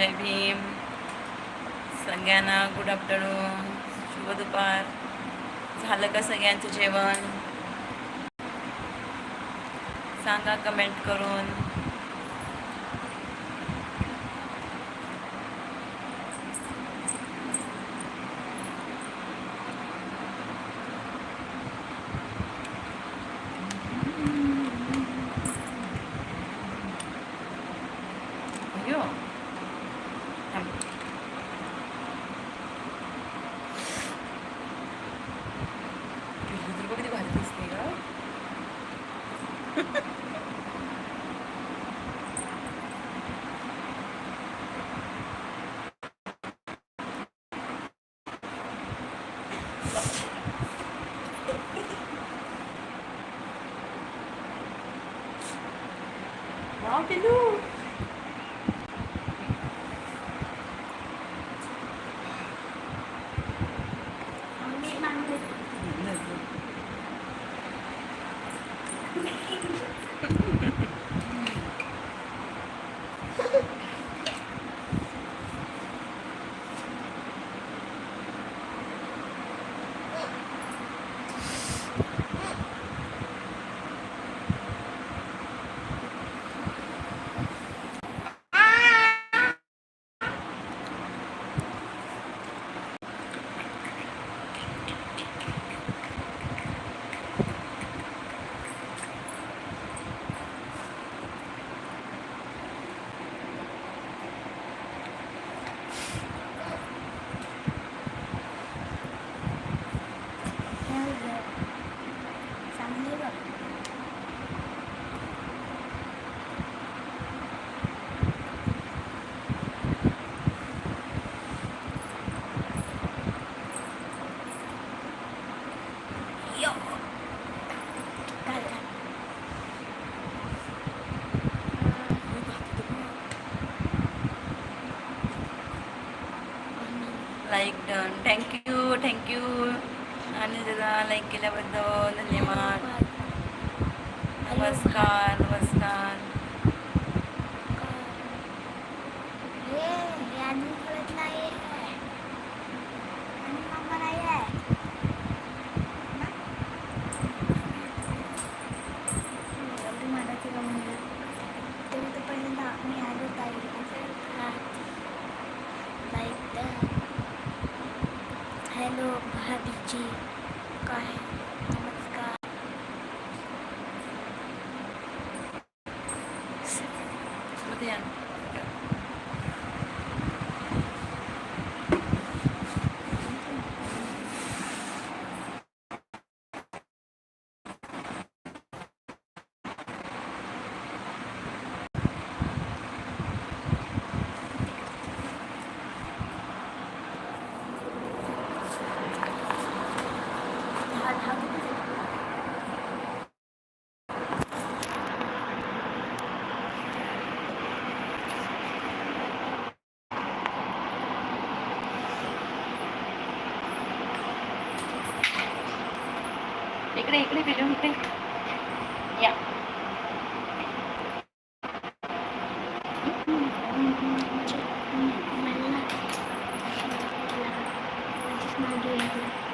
जय भीम. सगळ्यांना good afternoon शुभ दुपार. झालं का सगळ्यांचं जेवण? सांगा कमेंट करून. Rock and roll. Like done thank you thank you आणि दादा लाईक केल्याबद्दल धन्यवाद. नमस्कार नमस्कार. Jake. इकडे इकडे फिरून इकडे या मला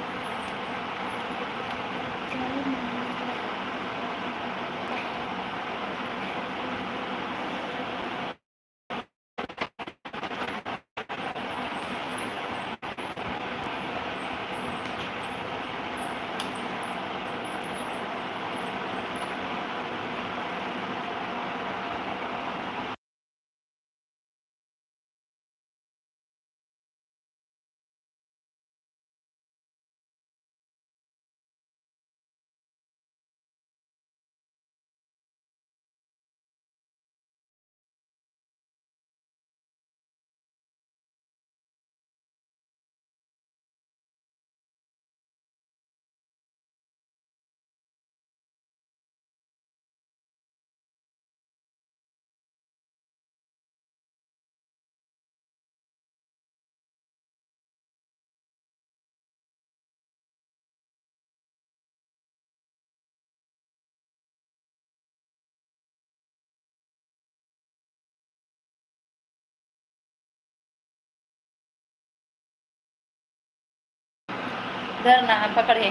धर ना पकड हे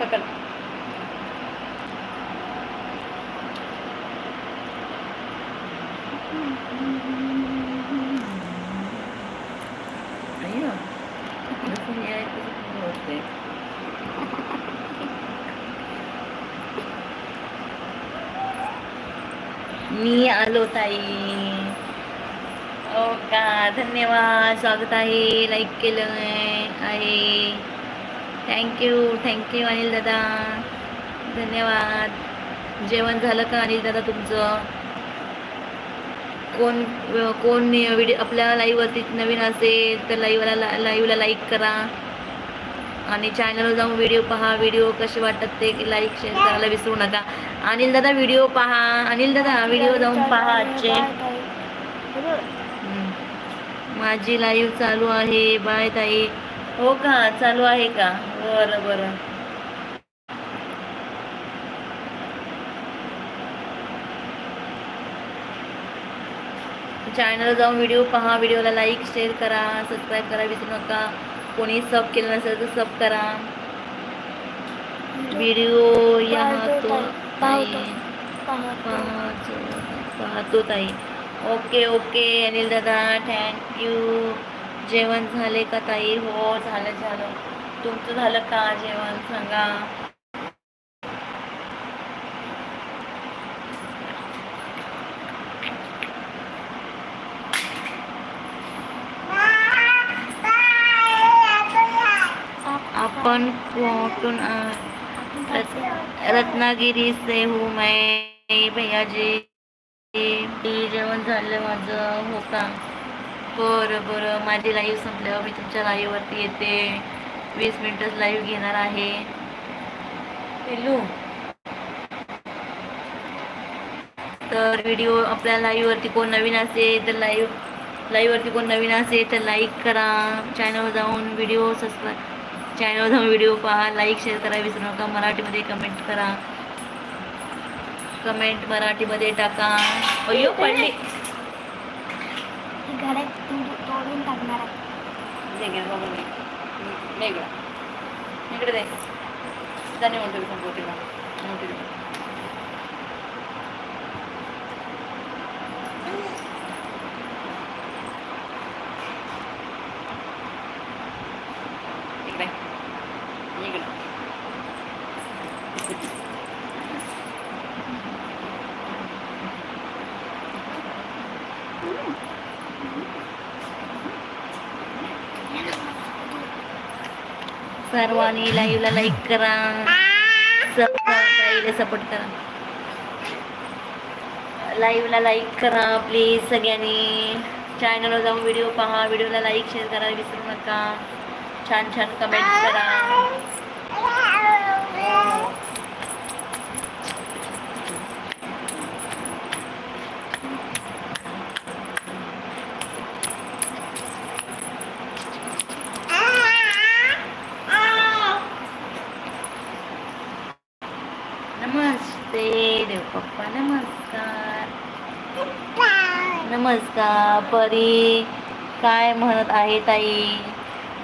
पकड. मी आलो ताई. हो का? धन्यवाद. स्वागत आहे. लाईक केलं आहे. थँक्यू थँक्यू अनिल दादा. धन्यवाद. जेवण झालं का अनिल दादा तुमचं? कोण कोण व्हिडिओ आपल्या लाईव्हवरती नवीन असेल तर लाईव्हला लाईव्हला लाईक करा. आणि चॅनलवर जाऊन व्हिडिओ पहा. व्हिडिओ कसे वाटतात ते लाईक शेअर करायला विसरू नका. अनिल दादा व्हिडिओ पहा. अनिल दादा व्हिडिओ जाऊन पहा आजचे. माझी लाईव्ह चालू आहे. बाय ताई. हो का? चालू आहे का? बरं बरं. चॅनल जाऊन व्हिडिओ पहा व्हिडिओला लाईक शेअर करा सबस्क्राईब करा विसरू नका. कोणी सब केलं नसेल तर सब करा. व्हिडिओ यहाँ तो पाहतो ताई ओके ओके अनिल दादा थँक्यू जेवण झाले का ताई? हो झालं झालं. तुमचं झालं का जेवण? सांगा. आपण कुठून रत्नागिरी से हूँ मैं भैया जी जेवण झालं माझं हो का? बरं बरं. माझी लाईव्ह संपल्यावर मी तुमच्या लाईव्हवरती येते. वीस मिनिटच लाईव्ह घेणार आहे. पिल्लू. तर व्हिडिओ आपल्या लाईव्हवरती कोण नवीन असेल तर लाईव्ह लाईव्हवरती कोण नवीन असेल तर लाईक करा. चॅनलवर जाऊन व्हिडिओ सबस्क्राईब चॅनलवर जाऊन व्हिडिओ पहा. लाईक शेअर करा. विसरू नका. मराठीमध्ये कमेंट करा. कमेंट मराठीमध्ये टाका. अयो पडली. घरात तोडून टाकणार आहे दे गे बघून दे. दे इकडं. इकडे दे जाणे मोठे मोठे मोठे इकडे इकडे सर्वांनी लाईव्हला लाईक करा. सबस्क्राईबला सपोर्ट करा. लाईव्हला लाईक करा प्लीज सगळ्यांनी. चॅनलवर जाऊन व्हिडिओ पहा व्हिडिओला लाईक शेअर करायला विसरू नका. छान छान कमेंट करा नमस्ते देव पप्पा नमस्कार नमस्कार परी काय म्हणत आहे ताई?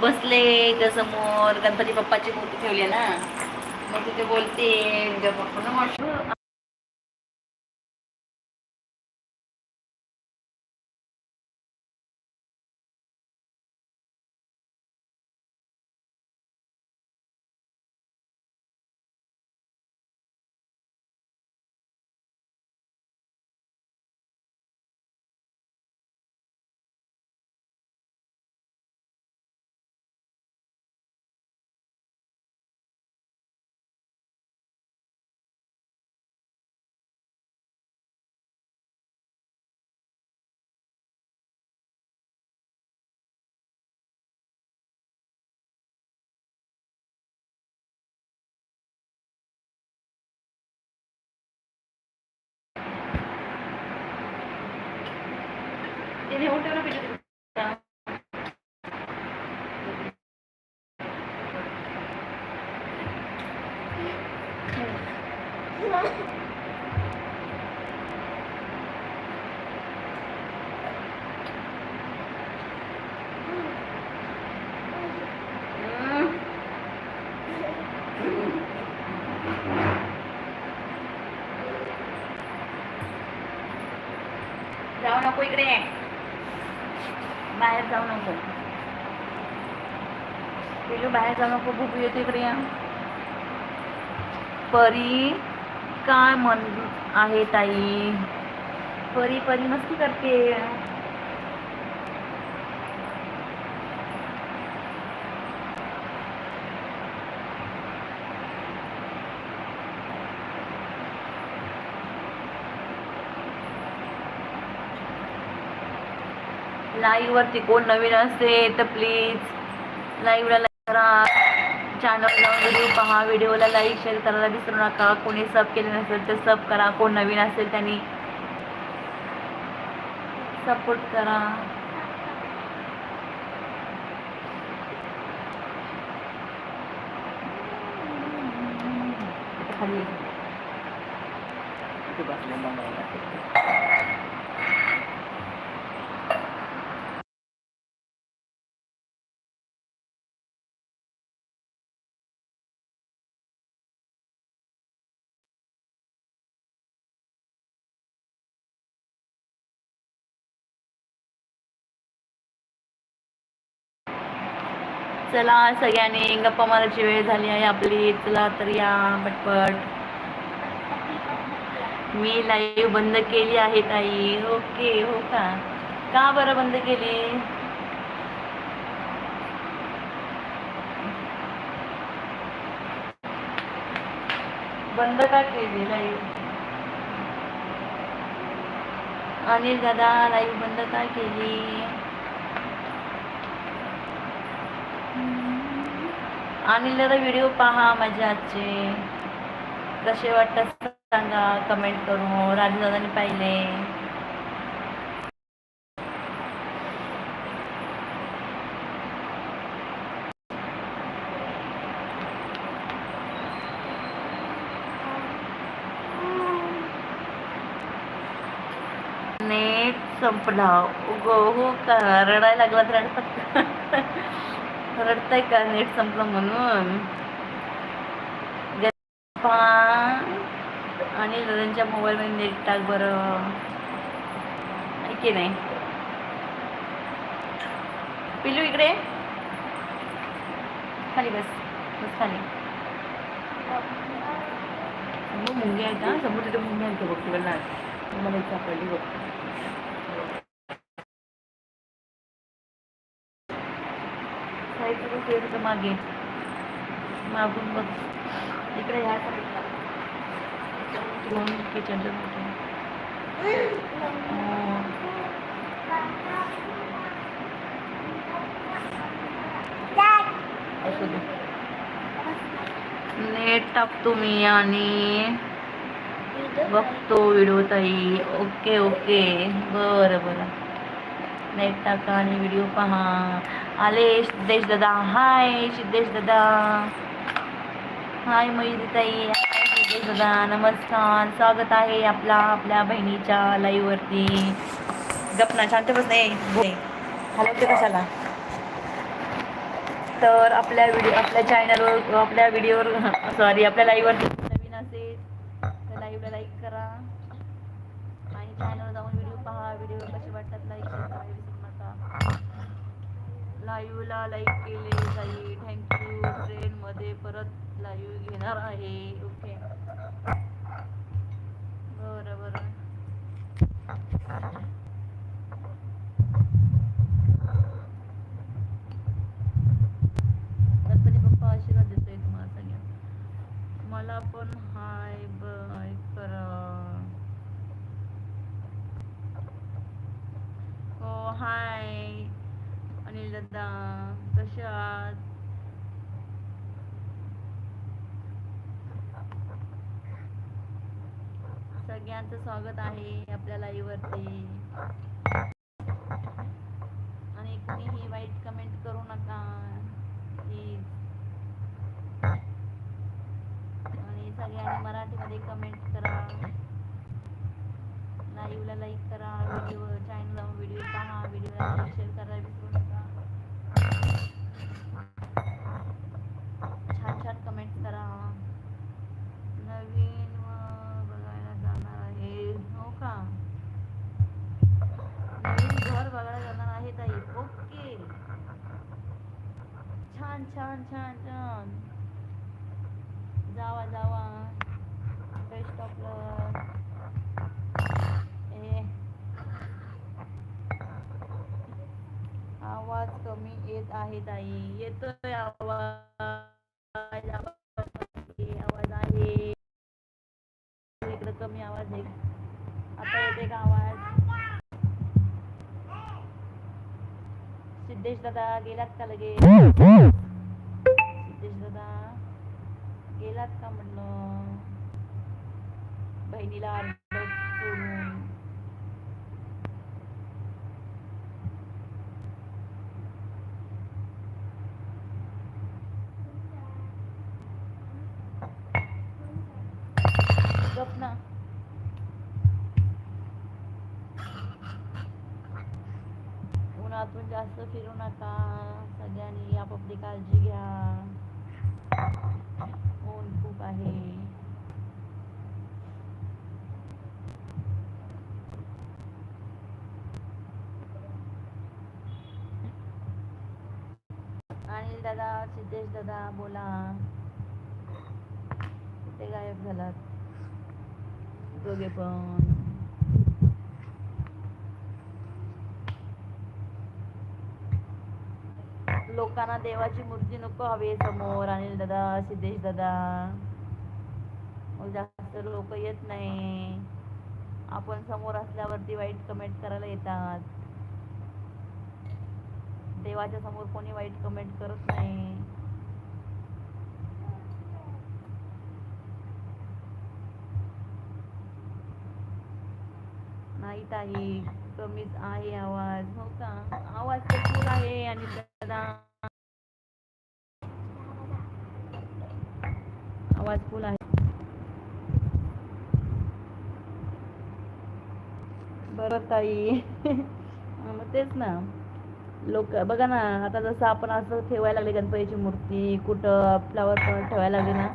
बसले इथं समोर. गणपती बाप्पाची मूर्ती ठेवली आहे ना. मग तिथे बोलते पप्पा नमस्कार तिने उठवलं पाहिजे बाहेर जाऊ नको नको भूक येते इकडे या. परी काय मन आहे ताई? परी परी मस्ती करते. लाईव्ह वरती कोण नवीन असेल तर प्लीज लाईव्हला लाईक करा चॅनलला व्हिडिओ पहा व्हिडिओला लाईक शेअर करायला विसरू नका. कोणी सब केले नसेल तर सब करा. कोण नवीन असेल त्यांनी सपोर्ट करा. खाली. चला सगळ्यांनी गप्पा मारायची वेळ झाली आहे आपली. चला तर या पटपट. मी लाईव्ह बंद केली आहे ताई. ओके हो का? का बरं बंद केली? बंद का केली लाईव्ह अनिल दादा लाईव्ह बंद का केली? अनिल दादा व्हिडिओ पहा माझ्या आजचे कसे वाटतात सांगा कमेंट करून. राजू दादाने पाहिले. नेट संपला. उग हो का? रडायला लागला तर रडतात रडताय का नेट संपलं म्हणून? आणि दादांच्या मोबाईलमध्ये नेट टाक बरं. ऐके की नाही? पिलू इकडे? खाली बस. बस खाली. समोर मुंगे आहेत का समोर तिथे मुंगे आहेत का बघ? तुला मला एक सापडली बघ. साईडला ते मागे. मागून बघ. इकडे ह्या साईडला. हो. असू दे. नेट टाकतो मी आणि बघतो व्हिडिओ ताई. ओके ओके बरं बरं. नेट टाका आणि व्हिडिओ पहा. आले सिद्धेश दादा हाय सिद्धेश दादा हाय मयुरी ताई हाय सिद्धेश दादा नमस्कार स्वागत आहे आपला आपल्या बहिणीच्या लाईव्हवरती गपना शांत बस नाही हलवते कशाला तर आपल्या व्हिडिओ आपल्या चॅनलवर आपल्या व्हिडिओवर सॉरी आपल्या लाईव्हवरती नवीन असेल तर लाईव्हला लाईक करा आणि चॅनलवर जाऊन व्हिडिओ पहा व्हिडिओ कसे वाटतात लाईक शेअर करायला विसरू नका लाईव्हला लाईक केले जाईल थँक्यू ट्रेनमध्ये परत लाईव्ह घेणार आहे. ओके बरं बरं. गणपती बाप्पा आशीर्वाद देतोय तुम्हाला सगळ्यांना. मला पण हाय बाय करा. हो हाय. अनिल दादा कशा आहात सगळ्यांचं स्वागत आहे आपल्या लाईव्ह वरती आणि कुणीही वाईट कमेंट करू नका प्लीज आणि सगळ्यांनी मराठीमध्ये कमेंट करा लाईव्हला लाईक करा व्हिडिओ चॅनल जाऊन व्हिडिओ पहा व्हिडिओला लाईक शेअर करायला विसरू नका छान छान कमेंट करा नवीन व बघायला जाणार आहे हो का नवीन घर बघायला जाणार आहे ताई. ओके. छान छान छान छान. जावा जावा. बेस्ट ऑफ लक आवाज कमी येत आहे ताई. येतोय आवाज. आवाज आहे, आवाज आहे इकडे कमी आवाज आहे. आता येते का आवाज? सिद्धेश दादा गेलात का लगे सिद्धेश दादा गेलात का म्हणलं बहिणीला जास्त फिरू नका. सगळ्यांनी आपापली काळजी घ्या. ऊन खूप आहे. अनिल दादा सिद्धेश दादा बोला. कुठे गायब झालात. दोघे पण. लोकांना देवाची मूर्ती नको हवी समोर. अनिल दादा सिद्धेश दादा. मग जास्त लोक येत नाही. आपण समोर असल्यावरती वाईट कमेंट करायला येतात. देवाच्या समोर कोणी वाईट कमेंट करत नाही. नाही ताई कमीच आहे आवाज. हो का? आवाज तर आहे आणि आवाज फुल आहे. बरं ताई. मग तेच ना. लोक बघा ना आता जसं आपण असं ठेवायला लागले गणपतीची मूर्ती कुठं फ्लावर पॉट ठेवायला लागले ना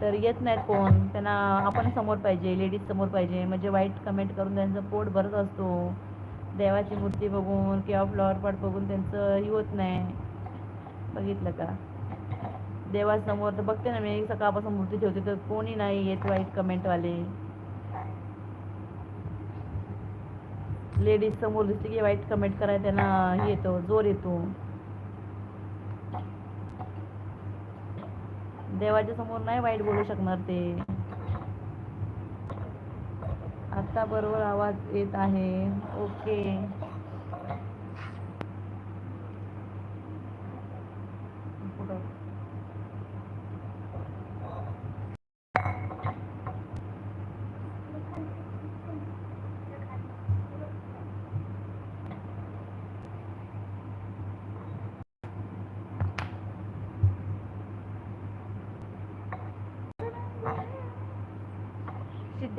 तर येत नाहीत कोण. त्यांना आपण समोर पाहिजे लेडीज समोर पाहिजे. म्हणजे वाईट कमेंट करून त्यांचं पोट भरत असतो. देवाची मूर्ती बघून किंवा फ्लॉवर पॉट बघून त्यांचं हे होत नाही. बघितलं का? देवासमोर तर बघते ना मी सकाळपासून मूर्ती ठेवते तर कोणी नाही येत वाईट कमेंटवाले लेडीज समोर दिसते की वाईट कमेंट करायला त्यांना येतो जोर येतो. देवाच्या समोर नाही वाईट बोलू शकणार ते. आता बरोबर आवाज येत आहे. ओके.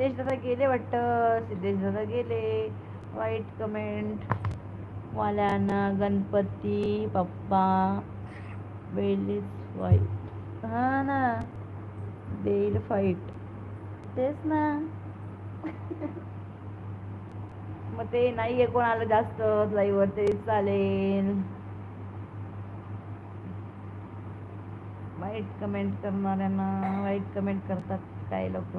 सिद्धेश दादा गेले वाटतं. सिद्धेश दादा गेले. वाईट कमेंट वाल्यांना गणपती पप्पा. बेलीच वाईट. हा ना. बेल फाईट. तेच ना. मग ते नाही आहे कोण आलं जास्त. लाईव्हवर तरी चालेल. वाईट कमेंट करणाऱ्यांना वाईट कमेंट करतात काही लोक.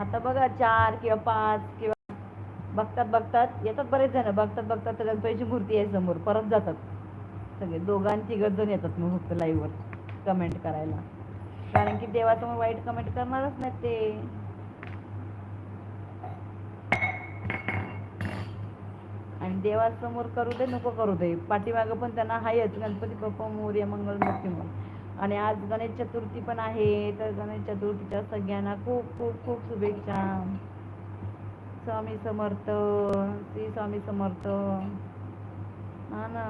आता बघा चार किंवा पाच किंवा बघतात बघतात. येतात बरेच जण. बघतात बघतात तर गणपतीची मूर्ती आहे समोर. परत जातात. सगळे दोघांची तिघच जण येतात मग फक्त लाईव्हवर कमेंट करायला. कारण की देवासमोर वाईट कमेंट करणारच नाही ते. आणि देवासमोर करू दे नको करू दे. पाठीमागं पण त्यांना आहेच गणपती बाप्पा मोर्या मंगल मूर्ती म्हणून. आणि आज गणेश चतुर्थी पण आहे. तर गणेश चतुर्थीच्या सगळ्यांना खूप खूप खूप शुभेच्छा. स्वामी समर्थ श्री स्वामी समर्थ. हा ना.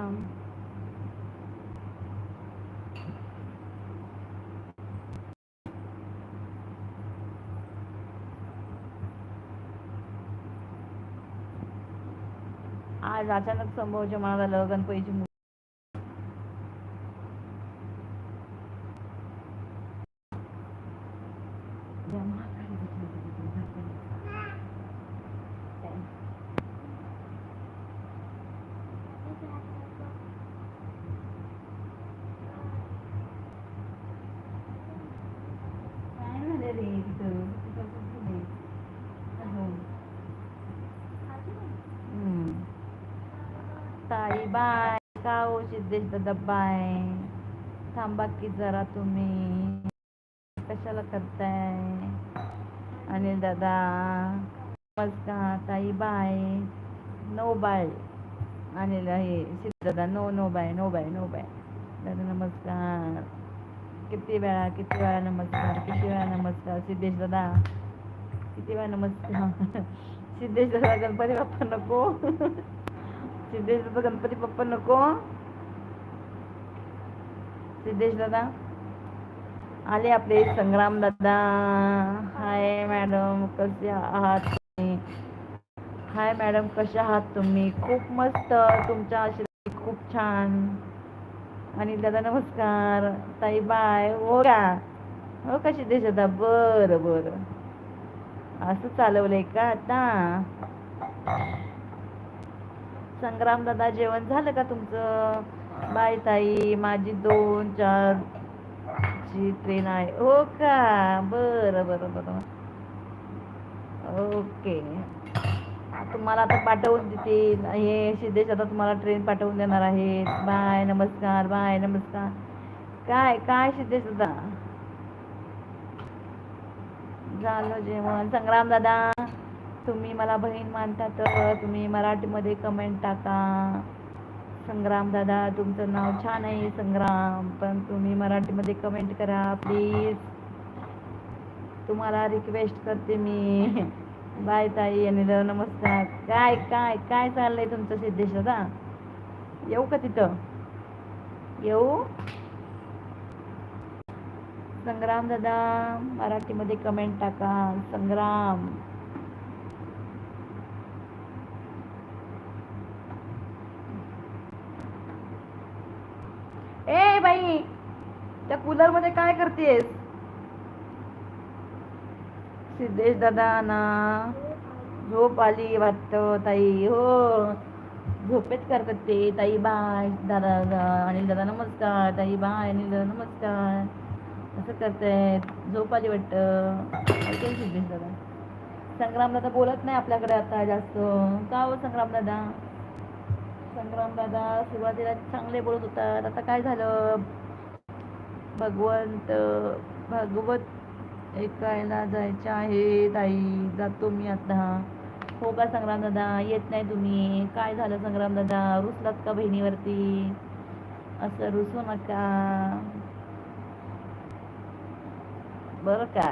आज अचानक संभवच्या मनात आलं गणपतीची मूर्ती ताई बाय का हो सिद्धेश दादा बाय थांबा की जरा तुम्ही. कशाला करताय? अनिल दादा. नमस्कार ताई बाय. No bye. अनिल हे सिद्धदा no no bye no bye no bye. दादा नमस्कार. किती वेळा किती वेळा नमस्कार किती वेळा नमस्कार सिद्धेश दादा. किती वेळा नमस्कार. सिद्धेश दादा गणपती बाप्पा नको सिद्धेश दादा गणपती पप्पा नको. सिद्धेश दादा. आले आपले संग्राम दादा. हाय मॅडम कसे आहात तुम्ही? हाय मॅडम कसे आहात तुम्ही? खूप मस्त. तुमच्या आशीर्वाद खूप छान. आणि दादा नमस्कार. ताई बाय. हो का? हो का सिद्धेश दादा? बरं बरं. असं चालवलंय का आता? संग्राम दादा जेवण झालं का तुमचं? बाय ताई माझी दोन चार ची ट्रेन आहे. हो का? बरं बरं बरं. ओके. तुम्हाला आता पाठवून देतील हे सिद्धेश आता तुम्हाला ट्रेन पाठवून देणार आहेत बाय नमस्कार बाय नमस्कार. काय काय सिद्धेश दादा? झालं जेवण. संग्राम दादा. तुम्ही मला बहीण मानता तर तुम्ही मराठीमध्ये कमेंट टाका. संग्राम दादा तुमचं नाव छान आहे संग्राम पण तुम्ही मराठीमध्ये कमेंट करा प्लीज तुम्हाला रिक्वेस्ट करते मी. बाय ताई आणि नमस्कार. काय काय काय चाललंय तुमचं सिद्धेश दादा येऊ का तिथं? येऊ? संग्राम दादा मराठीमध्ये कमेंट टाका. संग्राम. ए बाई त्या कूलरमध्ये काय करतेस? सिद्धेश दादा ना झोप आली वाटत ताई हो. झोपेत करतात ते ताई बाय दादा दादा अनिल दादा नमस्कार ताई बाय अनिल दादा नमस्कार. असं करतायत झोप आली वाटत. सिद्धेश दादा. संग्राम दादा बोलत नाही आपल्याकडे आता जास्त. का हो संग्राम दादा संग्राम दादा सुरुवातीला चांगले बोलत होतात. आता काय झालं? भगवंत भगवत ऐकायला जायचं आहे ताई जातो मी आता. हो का संग्राम दादा? येत नाही तुम्ही. काय झालं संग्राम दादा? रुसलात का बहिणीवरती? असं रुसू नका. बरं का?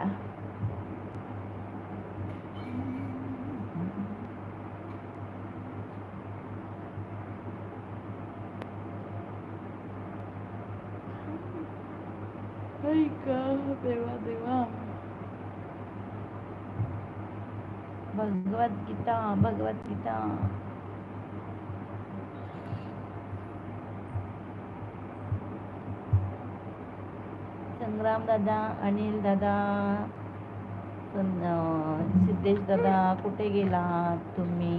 ऐका देवा देवा भगवद्गीता भगवद्गीता संग्राम दादा अनिल दादा सिद्धेश दादा कुठे गेला तुम्ही